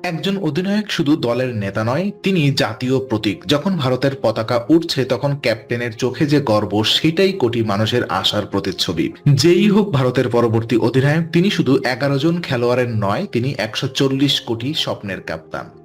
একজন অধিনায়ক শুধু দলের নেতা নয়, তিনি জাতীয় প্রতীক। যখন ভারতের পতাকা উঠছে তখন ক্যাপ্টেনের চোখে যে গর্ব, সেটাই কোটি মানুষের আশার প্রতিচ্ছবি। যেই হোক ভারতের পরবর্তী অধিনায়ক, তিনি শুধু এগারো জন খেলোয়াড়ের নয়, তিনি একশো চল্লিশ কোটি স্বপ্নের কাপ্তান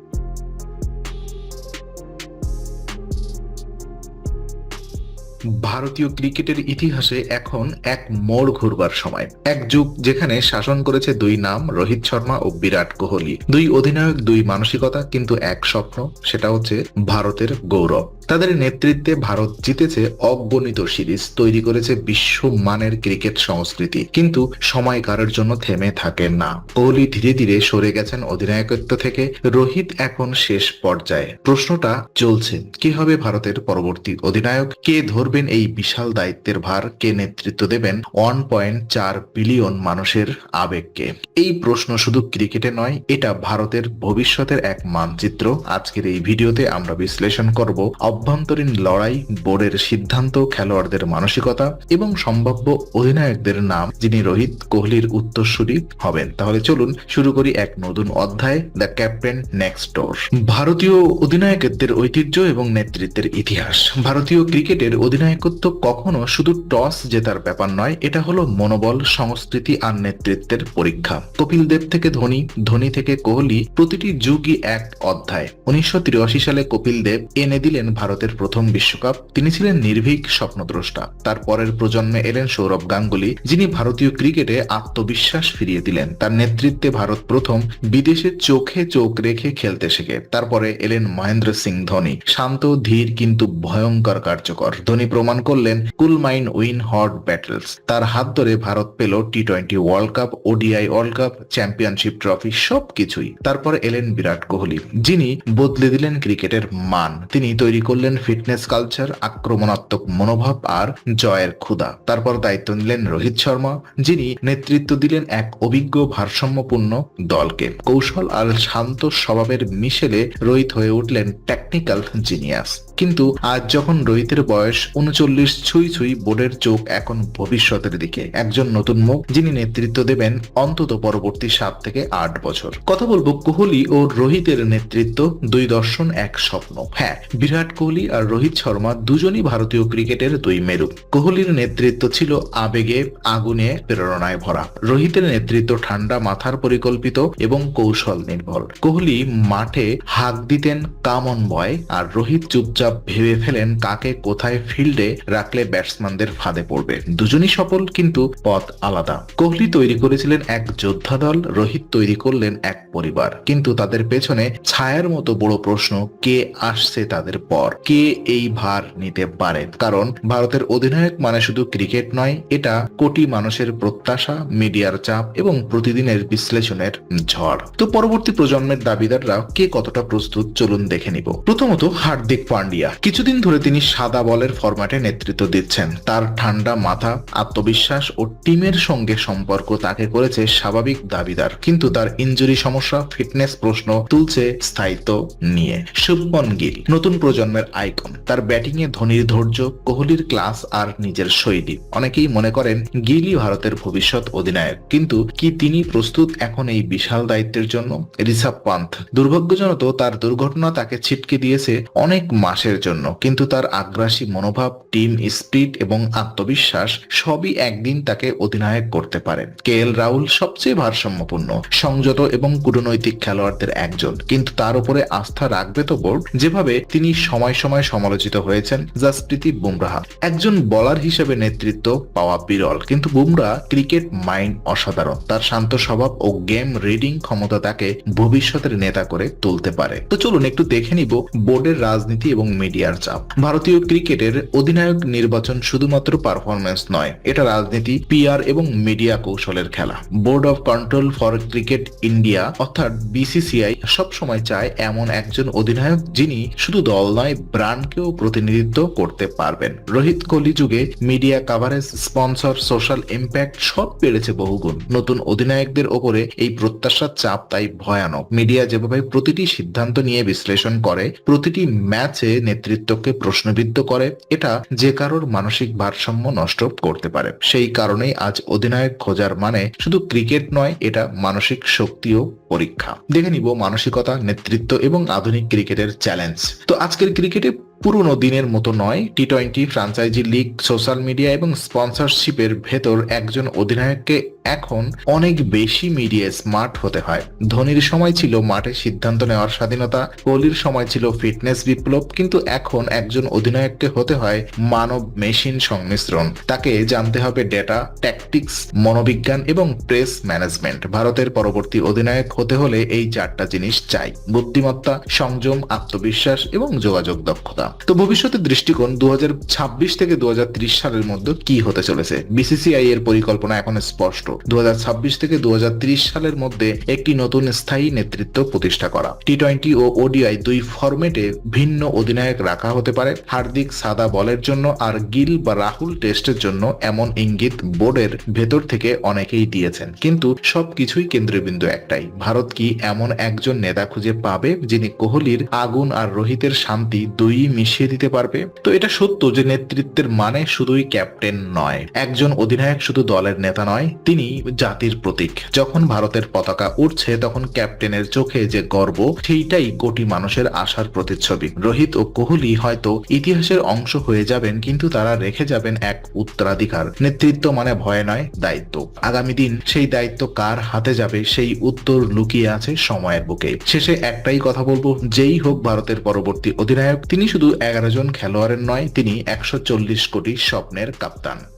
ভারতীয় ক্রিকেটের ইতিহাসে এখন এক মোড় ঘুরবার সময়। এক যুগ যেখানে শাসন করেছে দুই নাম, রোহিত শর্মা ও বিরাট কোহলি। দুই অধিনায়ক, দুই মানসিকতা, কিন্তু এক স্বপ্ন, সেটা হচ্ছে ভারতের গৌরব। তাদের নেতৃত্বে ভারত জিতেছে অগণিত সিরিজ তৈরি করেছে বিশ্বমানের ক্রিকেট সংস্কৃতি। কিন্তু সময় কারোর জন্য থেমে থাকে না। কোহলি ধীরে ধীরে সরে গেছেন অধিনায়কত্ব থেকে। রোহিত এখন শেষ পর্যায়ে। প্রশ্নটা চলছে, কি হবে ভারতের পরবর্তী অধিনায়ক? কে ধরবেন এই বিশাল দায়িত্বের ভার? কে নেতৃত্ব দেবেন ওয়ান পয়েন্ট চার বিলিয়ন মানুষের আবেগকে? এই প্রশ্ন শুধু ক্রিকেটে নয়, এটা ভারতের ভবিষ্যতের এক মানচিত্র। আজকের এই ভিডিওতে আমরা বিশ্লেষণ করব অভ্যন্তরীণ লড়াই, বোর্ডের সিদ্ধান্ত, খেলোয়াড়দের মানসিকতা এবং সম্ভাব্য অধিনায়কদের নাম যিনি রোহিত কোহলির উত্তরসূরি হবেন। তাহলে চলুন শুরু করি এক নতুন অধ্যায়, দ্য ক্যাপ্টেন নেক্সট ডোর। ভারতীয় অধিনায়কত্বের ঐতিহ্য এবং নেতৃত্বের ইতিহাস। ভারতীয় ক্রিকেটের অধিনায়কত্ব কখনো শুধু টস জেতার ব্যাপার নয়, এটা হলো মনোবল, সংস্কৃতি আর নেতৃত্বের পরীক্ষা। কপিল দেব থেকে ধোনি ধোনি থেকে কোহলি, প্রতিটি যুগই এক অধ্যায়। উনিশশো তিরাশি সালে কপিল দেব এনে দিলেন ভারতের প্রথম বিশ্বকাপ, তিনি ছিলেন নির্ভীক স্বপ্নদ্রষ্টা। তার পরের প্রজন্মে এলেন সৌরভ গাঙ্গুলি, যিনি ভারতীয় ক্রিকেটে আত্মবিশ্বাস ফিরিয়ে দিলেন। তার নেতৃত্বে ভারত প্রথম বিদেশে চোখে চোখ রেখে খেলতে শেখে। তারপরে এলেন মহেন্দ্র সিং ধোনি। শান্ত, ধীর, কিন্তু ভয়ঙ্কর কার্যকর। ধোনি প্রমাণ করলেন, cool mind win hot battles. তার হাত ধরে ভারত পেল T twenty World Cup, ODI World Cup, Championship Trophy, সবকিছুই। তারপর এলেন বিরাট কোহলি, যিনি বদলে দিলেন ক্রিকেটের মান। তিনি তৈরি করলেন ফিটনেস কালচার, আক্রমণাত্মক মনোভাব আর জয়ের ক্ষুধা। তারপর দায়িত্ব নিলেন রোহিত শর্মা, যিনি নেতৃত্ব দিলেন এক অভিজ্ঞ ভারসাম্যপূর্ণ দলকে। কৌশল আর শান্ত স্বভাবের মিশেলে রোহিত হয়ে উঠলেন টেকনিক্যাল জিনিয়াস কিন্তু আজ যখন রোহিতের বয়স উনচল্লিশ ছুঁই ছুঁই, বোর্ডের চোখ এখন ভবিষ্যতের দিকে। একজন নতুন মুখ যিনি নেতৃত্ব দেবেন অন্তত পরবর্তী সাত থেকে আট বছর। কথা বলব কোহলি ও রোহিতের নেতৃত্ব, দুই দর্শন, এক স্বপ্ন। হ্যাঁ বিরাট কোহলি আর রোহিত শর্মা দুজনই ভারতীয় ক্রিকেটের দুই মেরু। কোহলির নেতৃত্ব ছিল আবেগে, আগুনে, প্রেরণায় ভরা। রোহিতের নেতৃত্ব ঠান্ডা, মাথার পরিকল্পিত এবং কৌশল নির্ভর। কোহলি মাঠে হাক দিতেন কামন বয় আর রোহিত চুপচাপ ভেবে ফেলেন কাকে কোথায় ফিল্ডে রাখলে ব্যাটসম্যানদের ফাঁদে পড়বে। দুজনই সফল, কিন্তু পথ আলাদা। কোহলি তৈরি করেছিলেন এক যোদ্ধা দল, রোহিত তৈরি করলেন এক পরিবার। কিন্তু তাদের পেছনে ছায়ার মতো বড় প্রশ্ন, কে আসছে তাদের পর? কে এই ভার নিতে পারে? কারণ ভারতের অধিনায়ক মানে শুধু ক্রিকেট নয়, এটা কোটি মানুষের প্রত্যাশা, মিডিয়ার চাপ এবং প্রতিদিনের বিশ্লেষণের ঝড়। তো পরবর্তী প্রজন্মের দাবিদাররা কে কতটা প্রস্তুত, চলুন দেখে নিব। প্রথমত হার্দিক পান্ডিয়া কিছুদিন ধরে তিনি সাদা বলের ফরম্যাটে নেতৃত্ব দিচ্ছেন। তার ঠান্ডা মাথা, আত্মবিশ্বাস ও টিমের সঙ্গে সম্পর্ক তাকে করেছে স্বাভাবিক দাবিদার। কিন্তু তার ইঞ্জুরি সমস্যা ফিটনেস প্রশ্ন তুলছে স্থায়িত্ব নিয়ে। শুভমন গিল, নতুন প্রজন্মের আইকন তার ব্যাটিং এ ধোনির ধৈর্য, কোহলির ক্লাস আর নিজের শৈলী। অনেকেই মনে করেন, গিলই ভারতের ভবিষ্যৎ অধিনায়ক। কিন্তু কি তিনি প্রস্তুত এখন এই বিশাল দায়িত্বের জন্য? ঋষভ পান্থ দুর্ভাগ্যজনত তার দুর্ঘটনা তাকে ছিটকে দিয়েছে অনেক মাসের জন্য, কিন্তু তার আগ্রাসী মনোভাব, টিম স্পিরিট এবং আত্মবিশ্বাস সবই একদিন তাকে অধিনায়ক করতে পারে কে এল রাহুল সবচেয়ে ভারসাম্যপূর্ণ, সংযত এবং কূটনৈতিক খেলোয়াড়দের একজন, কিন্তু তার উপরে আস্থা রাখবে তো বোর্ড, যেভাবে তিনি সময় সময় সমালোচিত হয়েছেন জাসপ্রীতি বুমরাহ। একজন বলার হিসেবে নেতৃত্ব পাওয়া বিরল, কিন্তু বুমরা ক্রিকেট মাইন্ড অসাধারণ। তার শান্ত স্বভাব ও গেম রিডিং ক্ষমতা তাকে ভবিষ্যতের নেতা করে তুলতে পারে। তো চলুন একটু দেখে নিব বোর্ডের রাজনীতি এবং মিডিয়ার চাপ। ভারতীয় ক্রিকেটের অধিনায়ক নির্বাচন শুধুমাত্র পারফরমেন্স নয়, এটা রাজনীতি পিআর এবং মিডিয়া কৌশলের খেলা। Board of Control for Cricket India অর্থাৎ বিসিসিআই সবসময় চায় এমন একজন অধিনায়ক যিনি শুধু দল নয় ব্র্যান্ডকেও প্রতিনিধিত্ব করতে পারবেন। রোহিত কোহলি যুগে media coverage sponsor social impact সব বেড়েছে বহুগুণ। নতুন অধিনায়কদের ওপরে এই প্রত্যাশার চাপ তাই ভয়ানক। মিডিয়া যেভাবে প্রতিটি সিদ্ধান্ত নিয়ে বিশ্লেষণ করে, প্রতিটি ম্যাচে নেতৃত্বকে প্রশ্নবিদ্ধ করে, এটা যে কারোর মানসিক ভারসাম্য নষ্ট করতে পারে। সেই কারণেই আজ অধিনায়ক খোঁজার মানে শুধু ক্রিকেট নয়, এটা মানসিক শক্তিও পরীক্ষা। দেখে নিব মানসিকতা, নেতৃত্ব এবং আধুনিক ক্রিকেটের চ্যালেঞ্জ। তো আজকের ক্রিকেটে পুরনো দিনের মতো নয় T twenty franchise league, social media এবং স্পন্সরশিপের ভেতর একজন অধিনায়ককে এখন অনেক বেশি মিডিয়া স্মার্ট হতে হয়। ধোনির সময় ছিল মাঠে সিদ্ধান্ত নেওয়ার স্বাধীনতা, কোহলির সময় ছিল ফিটনেস বিপ্লব, কিন্তু এখন একজন অধিনায়ককে হতে হয় মানব মেশিন সংমিশ্রণ। তাকে জানতে হবে ডেটা, ট্যাকটিক্স, মনোবিজ্ঞান এবং প্রেস ম্যানেজমেন্ট। ভারতের পরবর্তী অধিনায়ক হতে হলে এই চারটা জিনিস চাই। বুদ্ধিমত্তা, সংযম, আত্মবিশ্বাস এবং যোগাযোগ দক্ষতা। তো ভবিষ্যতের দৃষ্টিকোণ দু থেকে দু সালের মধ্যে কি হতে চলেছে? বিসিসিআই এর পরিকল্পনা এখন স্পষ্ট। দু থেকে দু হাজার ত্রিশ সালের মধ্যে একটি নতুন স্থায়ী নেতৃত্ব প্রতিষ্ঠা করা। টি টোয়েন্টি ও ওডিআই দুই ফরম্যাটে ভিন্ন অধিনায়ক রাখা হতে পারে। হার্দিক সাদা বলের জন্য আর গিল বা রাহুল টেস্টের জন্য এমন ইঙ্গিত বোর্ডের ভেতর থেকে অনেকেই দিয়েছেন। কিন্তু সবকিছুই কেন্দ্রবিন্দু একটাই। ভারত কি এমন একজন নেতা খুঁজে পাবে যিনি কোহলির আগুন আর রোহিতের শান্তি দুই মিশিয়ে দিতে পারবে। তো এটা সত্য যে নেতৃত্বের মানে শুধুই ক্যাপ্টেন নয়। একজন অধিনায়ক শুধু দলের নেতা নয়, তিনি জাতির প্রতীক। যখন ভারতের পতাকা উঠছে তখন ক্যাপ্টেনের চোখে যে গর্ব, সেইটাই কোটি মানুষের আশার প্রতিচ্ছবি। রোহিত ও কোহলি হয়তো ইতিহাসের অংশ হয়ে যাবেন, কিন্তু তারা রেখে যাবেন এক উত্তরাধিকার। নেতৃত্ব মানে ভয় নয়, দায়িত্ব। আগামী দিন সেই দায়িত্ব কার হাতে যাবে, সেই উত্তর লুকিয়ে আছে সময়ের বুকে। শেষে একটাই কথা বলব, যেই হোক ভারতের পরবর্তী অধিনায়ক, তিনি শুধু এগারো জন খেলোয়াড়ের নয় তিনি একশো চল্লিশ কোটি স্বপ্নের কাপ্তান।